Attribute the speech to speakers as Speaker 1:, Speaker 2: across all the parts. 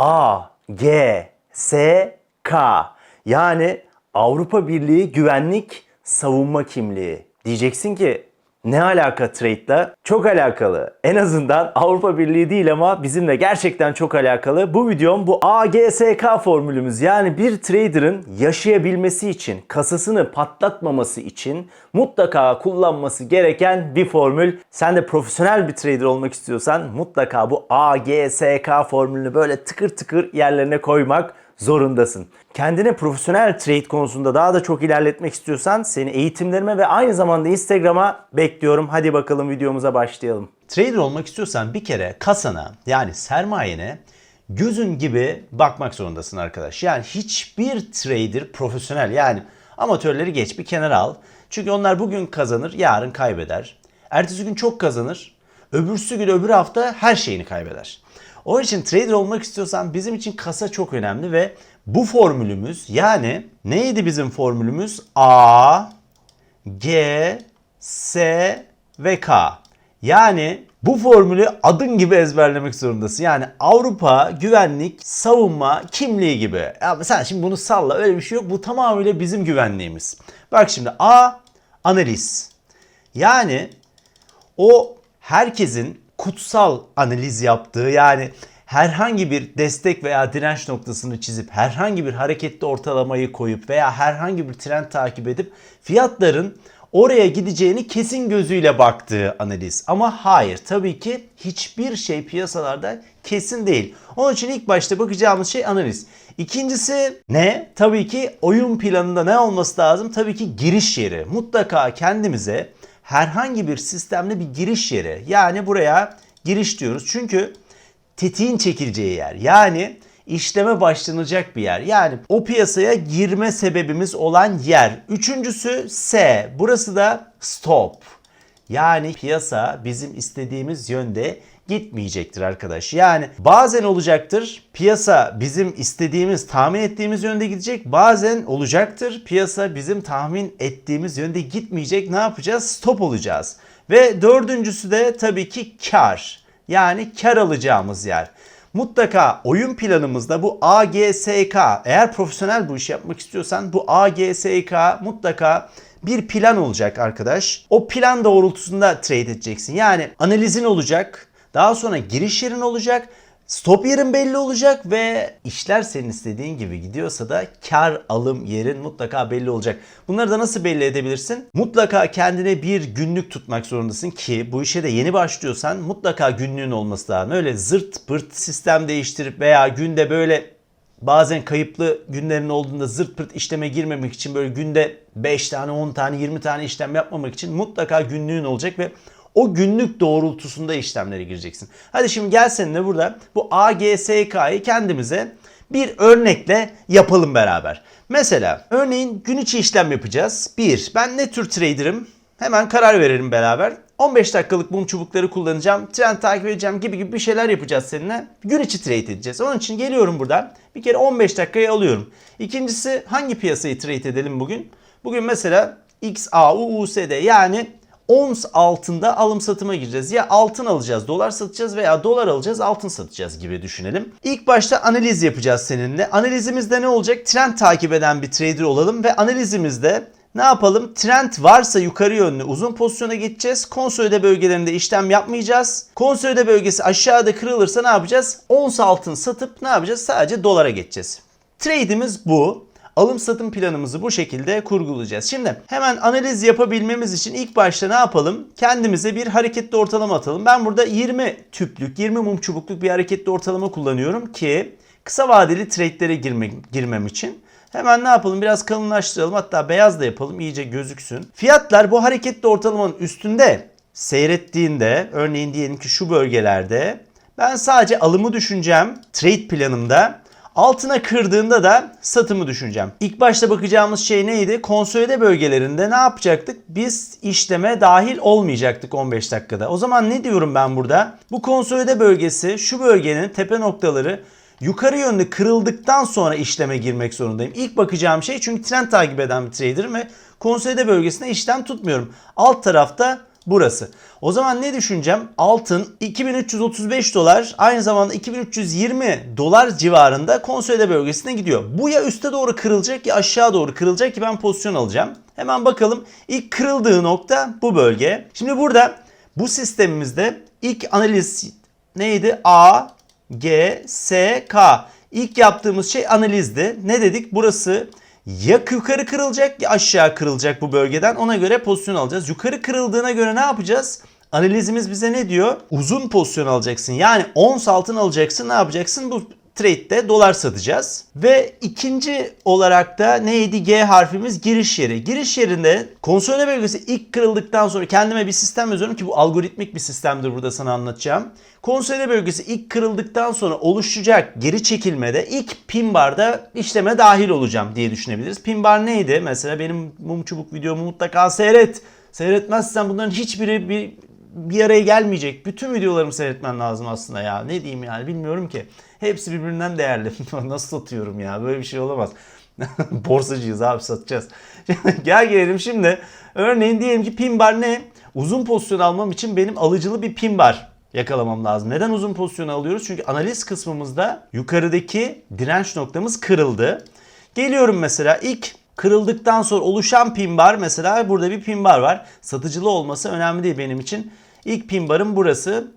Speaker 1: A, G, S, K. Yani Avrupa Birliği Güvenlik Savunma Kimliği. Diyeceksin ki ne alaka trade'le? Çok alakalı. En azından Avrupa Birliği değil ama bizimle gerçekten çok alakalı. Bu videom bu AGSK formülümüz. Yani bir trader'ın yaşayabilmesi için, kasasını patlatmaması için mutlaka kullanması gereken bir formül. Sen de profesyonel bir trader olmak istiyorsan mutlaka bu AGSK formülünü böyle tıkır tıkır yerlerine koymak zorundasın. Kendine profesyonel trade konusunda daha da çok ilerletmek istiyorsan seni eğitimlerime ve aynı zamanda Instagram'a bekliyorum. Hadi bakalım videomuza başlayalım.
Speaker 2: Trader olmak istiyorsan bir kere kasana yani sermayene gözün gibi bakmak zorundasın arkadaş. Yani hiçbir trader profesyonel yani amatörleri geç bir kenara al. Çünkü onlar bugün kazanır yarın kaybeder. Ertesi gün çok kazanır öbürsü gün öbür hafta her şeyini kaybeder. Onun için trader olmak istiyorsan bizim için kasa çok önemli ve bu formülümüz yani neydi bizim formülümüz? A, G, S ve K. Yani bu formülü adın gibi ezberlemek zorundasın. Yani Avrupa güvenlik savunma kimliği gibi. Ya sen şimdi bunu salla öyle bir şey yok. Bu tamamıyla bizim güvenliğimiz. Bak şimdi A analiz. Yani o herkesin kutsal analiz yaptığı yani herhangi bir destek veya direnç noktasını çizip herhangi bir hareketli ortalamayı koyup veya herhangi bir trend takip edip fiyatların oraya gideceğini kesin gözüyle baktığı analiz. Ama hayır tabii ki hiçbir şey piyasalarda kesin değil. Onun için ilk başta bakacağımız şey analiz. İkincisi ne? Tabii ki oyun planında ne olması lazım? Tabii ki giriş yeri. Mutlaka kendimize herhangi bir sistemli bir giriş yeri. Yani buraya giriş diyoruz. Çünkü tetiğin çekileceği yer. Yani işleme başlanacak bir yer. Yani o piyasaya girme sebebimiz olan yer. Üçüncüsü S. Burası da stop. Yani piyasa bizim istediğimiz yönde gitmeyecektir arkadaş. Yani bazen olacaktır piyasa bizim istediğimiz tahmin ettiğimiz yönde gidecek. Bazen olacaktır piyasa bizim tahmin ettiğimiz yönde gitmeyecek. Ne yapacağız? Stop olacağız. Ve dördüncüsü de tabii ki kar. Yani kar alacağımız yer. Mutlaka oyun planımızda bu AGSK eğer profesyonel bu işi yapmak istiyorsan bu AGSK mutlaka bir plan olacak arkadaş. O plan doğrultusunda trade edeceksin. Yani analizin olacak. Daha sonra giriş yerin olacak. Stop yerin belli olacak ve işler senin istediğin gibi gidiyorsa da kar alım yerin mutlaka belli olacak. Bunları da nasıl belli edebilirsin? Mutlaka kendine bir günlük tutmak zorundasın ki bu işe de yeni başlıyorsan mutlaka günlüğün olması lazım. Öyle zırt pırt sistem değiştirip veya günde böyle bazen kayıplı günlerin olduğunda zırt pırt işleme girmemek için böyle günde 5 tane 10 tane 20 tane işlem yapmamak için mutlaka günlüğün olacak ve o günlük doğrultusunda işlemlere gireceksin. Hadi şimdi gel seninle burada bu AGSK'yı kendimize bir örnekle yapalım beraber. Mesela örneğin gün içi işlem yapacağız. Bir, ben ne tür trader'ım? Hemen karar verelim beraber. 15 dakikalık mum çubukları kullanacağım. Trend takip edeceğim gibi gibi bir şeyler yapacağız seninle. Gün içi trade edeceğiz. Onun için geliyorum buradan. Bir kere 15 dakikayı alıyorum. İkincisi hangi piyasayı trade edelim bugün? Bugün mesela XAUUSD yani ons altında alım satıma gireceğiz. Ya altın alacağız, dolar satacağız veya dolar alacağız, altın satacağız gibi düşünelim. İlk başta analiz yapacağız seninle. Analizimizde ne olacak? Trend takip eden bir trader olalım ve analizimizde ne yapalım? Trend varsa yukarı yönlü uzun pozisyona geçeceğiz. Konsolide bölgelerinde işlem yapmayacağız. Konsolide bölgesi aşağıda kırılırsa ne yapacağız? Ons altın satıp ne yapacağız? Sadece dolara geçeceğiz. Trade'imiz bu alım satım planımızı bu şekilde kurgulayacağız. Şimdi hemen analiz yapabilmemiz için ilk başta ne yapalım? Kendimize bir hareketli ortalama atalım. Ben burada 20 tüplük, 20 mum çubukluk bir hareketli ortalama kullanıyorum ki kısa vadeli trade'lere girme, girmem için. Hemen ne yapalım? Biraz kalınlaştıralım. Hatta beyaz da yapalım. iyice gözüksün. Fiyatlar bu hareketli ortalamanın üstünde seyrettiğinde örneğin diyelim ki şu bölgelerde ben sadece alımı düşüneceğim trade planımda. Altına kırdığında da satımı düşüneceğim. İlk başta bakacağımız şey neydi? Konsolide bölgelerinde ne yapacaktık? Biz işleme dahil olmayacaktık 15 dakikada. O zaman ne diyorum ben burada? Bu konsolide bölgesi şu bölgenin tepe noktaları yukarı yönlü kırıldıktan sonra işleme girmek zorundayım. İlk bakacağım şey çünkü trend takip eden bir trader'ım ve konsolide bölgesinde işlem tutmuyorum. Alt tarafta burası. O zaman ne düşüneceğim? Altın 2335 dolar aynı zamanda 2320 dolar civarında konsolide bölgesine gidiyor. Bu ya üste doğru kırılacak ya aşağı doğru kırılacak ki ben pozisyon alacağım. Hemen bakalım ilk kırıldığı nokta bu bölge. Şimdi burada bu sistemimizde ilk analiz neydi? A, G, S, K. İlk yaptığımız şey analizdi. Ne dedik? Burası ya yukarı kırılacak ya aşağı kırılacak bu bölgeden. Ona göre pozisyon alacağız. Yukarı kırıldığına göre ne yapacağız? Analizimiz bize ne diyor? Uzun pozisyon alacaksın. Yani ons altın alacaksın. Ne yapacaksın? Bu trade'de dolar satacağız. Ve ikinci olarak da neydi? G harfimiz giriş yeri. Giriş yerinde konsolide bölgesi ilk kırıldıktan sonra kendime bir sistem yazıyorum ki bu algoritmik bir sistemdir burada sana anlatacağım. Konsolide bölgesi ilk kırıldıktan sonra oluşacak geri çekilmede ilk pin barda işleme dahil olacağım diye düşünebiliriz. Pin bar neydi? Mesela benim mum çubuk videomu mutlaka seyret. Seyretmezsen bunların hiçbiri bir bir araya gelmeyecek. Bütün videolarımı seyretmen lazım aslında ya. Ne diyeyim yani bilmiyorum ki. Hepsi birbirinden değerli. Nasıl satıyorum ya? Böyle bir şey olamaz. Borsacıyız abi satacağız. Gel gelelim şimdi. Örneğin diyelim ki pin bar ne? Uzun pozisyon almam için benim alıcılı bir pin bar yakalamam lazım. Neden uzun pozisyon alıyoruz? Çünkü analiz kısmımızda yukarıdaki direnç noktamız kırıldı. Geliyorum mesela ilk kırıldıktan sonra oluşan pin bar mesela burada bir pin bar var. Satıcılı olması önemli değil benim için. İlk pin barım burası.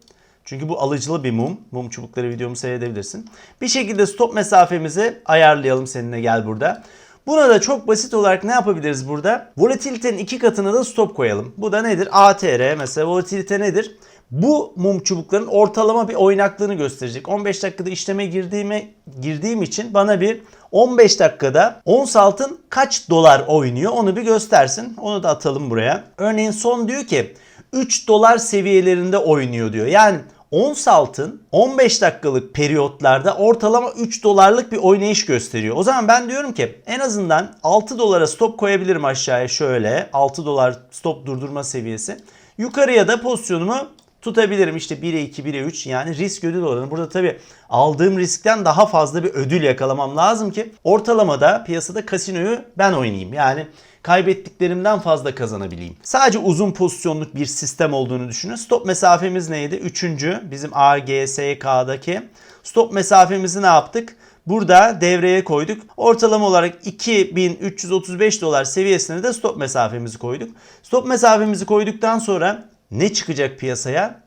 Speaker 2: Çünkü bu alıcılı bir mum. Mum çubukları videomu seyredebilirsin. Bir şekilde stop mesafemizi ayarlayalım seninle gel burada. Buna da çok basit olarak ne yapabiliriz burada? Volatilitenin iki katına da stop koyalım. Bu da nedir? ATR mesela volatilite nedir? Bu mum çubukların ortalama bir oynaklığını gösterecek. 15 dakikada işleme girdiğime girdiğim için bana bir 15 dakikada ons altın kaç dolar oynuyor onu bir göstersin. Onu da atalım buraya. Örneğin son diyor ki 3 dolar seviyelerinde oynuyor diyor. Yani ons altın 15 dakikalık periyotlarda ortalama 3 dolarlık bir oynayış gösteriyor. O zaman ben diyorum ki en azından 6 dolara stop koyabilirim aşağıya şöyle. 6 dolar stop durdurma seviyesi. Yukarıya da pozisyonumu tutabilirim. İşte 1'e 2, 1'e 3 yani risk ödül oranı. Burada tabii aldığım riskten daha fazla bir ödül yakalamam lazım ki ortalamada piyasada kasinoyu ben oynayayım. Yani kaybettiklerimden fazla kazanabileyim. Sadece uzun pozisyonluk bir sistem olduğunu düşünün. Stop mesafemiz neydi? Üçüncü bizim AGSK'daki stop mesafemizi ne yaptık? Burada devreye koyduk. Ortalama olarak 2335 dolar seviyesine de stop mesafemizi koyduk. Stop mesafemizi koyduktan sonra ne çıkacak piyasaya?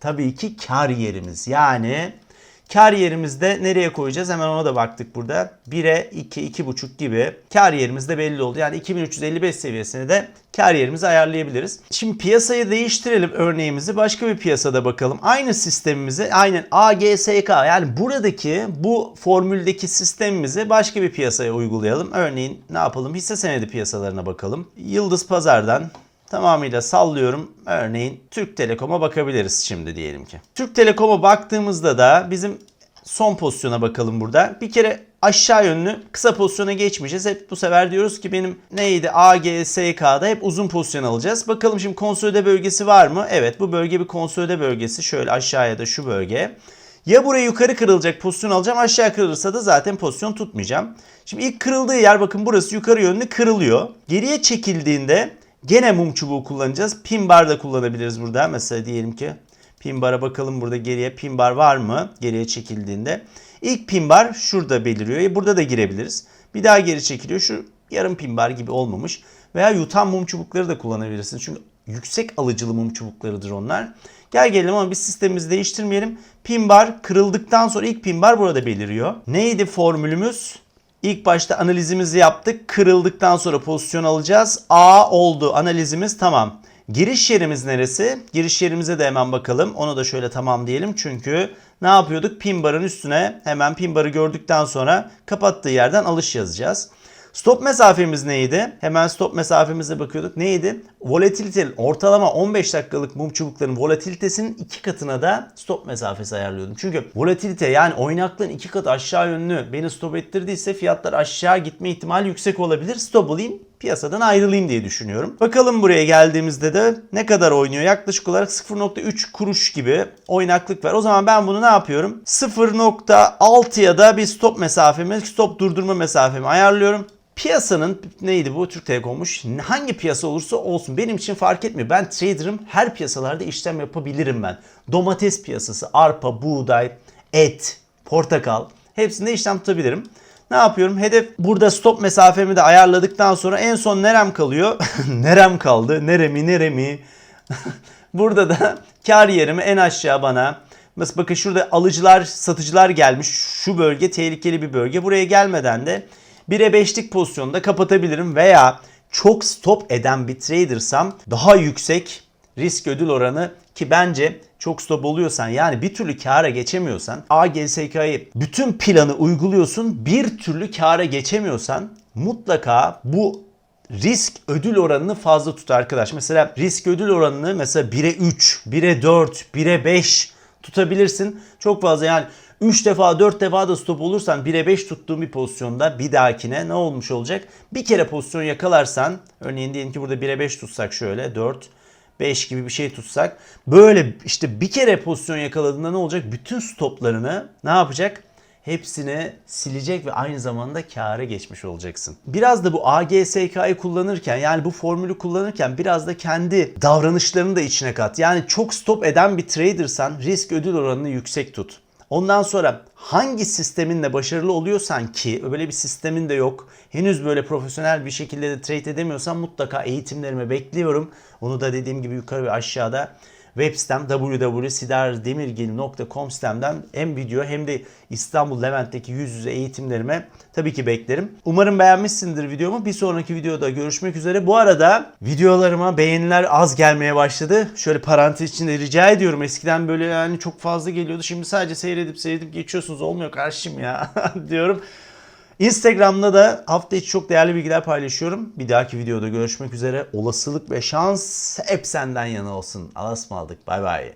Speaker 2: Tabii ki kar yerimiz. Yani kar yerimizde nereye koyacağız? Hemen ona da baktık burada. 1'e 2, 2,5 gibi kar yerimiz de belli oldu. Yani 2355 seviyesine de kar yerimizi ayarlayabiliriz. Şimdi piyasayı değiştirelim örneğimizi. Başka bir piyasada bakalım. Aynı sistemimizi aynen AGSK yani buradaki bu formüldeki sistemimizi başka bir piyasaya uygulayalım. Örneğin ne yapalım? Hisse senedi piyasalarına bakalım. Yıldız Pazar'dan tamamıyla sallıyorum. Örneğin Türk Telekom'a bakabiliriz şimdi diyelim ki. Türk Telekom'a baktığımızda da bizim son pozisyona bakalım burada. Bir kere aşağı yönlü kısa pozisyona geçmeyeceğiz. Hep bu sefer diyoruz ki benim neydi AGSK'da hep uzun pozisyon alacağız. Bakalım şimdi konsolide bölgesi var mı? Evet bu bölge bir konsolide bölgesi. Şöyle aşağıya da şu bölge. Ya buraya yukarı kırılacak pozisyon alacağım aşağı kırılırsa da zaten pozisyon tutmayacağım. Şimdi ilk kırıldığı yer bakın burası yukarı yönlü kırılıyor. Geriye çekildiğinde Gene mum çubuğu kullanacağız. Pin bar da kullanabiliriz burada. Mesela diyelim ki pin bara bakalım burada geriye pin bar var mı? Geriye çekildiğinde. İlk pin bar şurada beliriyor. Burada da girebiliriz. Bir daha geri çekiliyor. Şu yarım pin bar gibi olmamış. Veya yutan mum çubukları da kullanabilirsiniz. Çünkü yüksek alıcılı mum çubuklarıdır onlar. Gel gelelim ama biz sistemimizi değiştirmeyelim. Pin bar kırıldıktan sonra ilk pin bar burada beliriyor. Neydi formülümüz? İlk başta analizimizi yaptık. Kırıldıktan sonra pozisyon alacağız. A oldu. Analizimiz tamam. Giriş yerimiz neresi? Giriş yerimize de hemen bakalım. Onu da şöyle tamam diyelim. Çünkü ne yapıyorduk? Pin barın üstüne hemen pin barı gördükten sonra kapattığı yerden alış yazacağız. Stop mesafemiz neydi? Hemen stop mesafemize bakıyorduk. Neydi? Volatilitenin ortalama 15 dakikalık mum çubukların volatilitesinin iki katına da stop mesafesi ayarlıyordum. Çünkü volatilite yani oynaklığın iki katı aşağı yönlü beni stop ettirdiyse fiyatlar aşağı gitme ihtimali yüksek olabilir. Stop olayım piyasadan ayrılayım diye düşünüyorum. Bakalım buraya geldiğimizde de ne kadar oynuyor? Yaklaşık olarak 0.3 kuruş gibi oynaklık var. O zaman ben bunu ne yapıyorum? 0.6'ya da bir stop mesafemi, stop durdurma mesafemi ayarlıyorum. Piyasanın neydi bu Türk Telekom'muş. Hangi piyasa olursa olsun benim için fark etmiyor. Ben trader'ım. Her piyasalarda işlem yapabilirim ben. Domates piyasası, arpa, buğday, et, portakal hepsinde işlem tutabilirim. Ne yapıyorum? Hedef burada stop mesafemi de ayarladıktan sonra en son nerem kalıyor? nerem kaldı. Neremi neremi. burada da kar yerimi en aşağı bana Mesela bakın şurada alıcılar, satıcılar gelmiş. Şu bölge tehlikeli bir bölge. Buraya gelmeden de 1'e 5'lik pozisyonda kapatabilirim veya çok stop eden bir tradersam daha yüksek risk ödül oranı ki bence çok stop oluyorsan yani bir türlü kâra geçemiyorsan AGSK'yı bütün planı uyguluyorsun bir türlü kâra geçemiyorsan mutlaka bu risk ödül oranını fazla tut arkadaş. Mesela risk ödül oranını mesela 1'e 3, 1'e 4, 1'e 5 tutabilirsin. Çok fazla yani 3 defa 4 defa da stop olursan 1'e 5 tuttuğun bir pozisyonda bir dahakine ne olmuş olacak? Bir kere pozisyon yakalarsan örneğin diyelim ki burada 1'e 5 tutsak şöyle 4 5 gibi bir şey tutsak böyle işte bir kere pozisyon yakaladığında ne olacak? Bütün stoplarını ne yapacak? Hepsini silecek ve aynı zamanda kâra geçmiş olacaksın. Biraz da bu AGSK'yı kullanırken yani bu formülü kullanırken biraz da kendi davranışlarını da içine kat. Yani çok stop eden bir tradersan risk ödül oranını yüksek tut. Ondan sonra hangi sisteminle başarılı oluyorsan ki öyle bir sistemin de yok. Henüz böyle profesyonel bir şekilde de trade edemiyorsan mutlaka eğitimlerimi bekliyorum. Onu da dediğim gibi yukarı ve aşağıda web sitem www.sidardemirgil.com sitemden hem video hem de İstanbul Levent'teki yüz yüze eğitimlerime tabii ki beklerim. Umarım beğenmişsindir videomu. Bir sonraki videoda görüşmek üzere. Bu arada videolarıma beğeniler az gelmeye başladı. Şöyle parantez içinde rica ediyorum. Eskiden böyle yani çok fazla geliyordu. Şimdi sadece seyredip seyredip geçiyorsunuz. Olmuyor kardeşim ya diyorum. Instagram'da da hafta içi çok değerli bilgiler paylaşıyorum. Bir dahaki videoda görüşmek üzere. Olasılık ve şans hep senden yana olsun. Allah'a ısmarladık. Bay bay.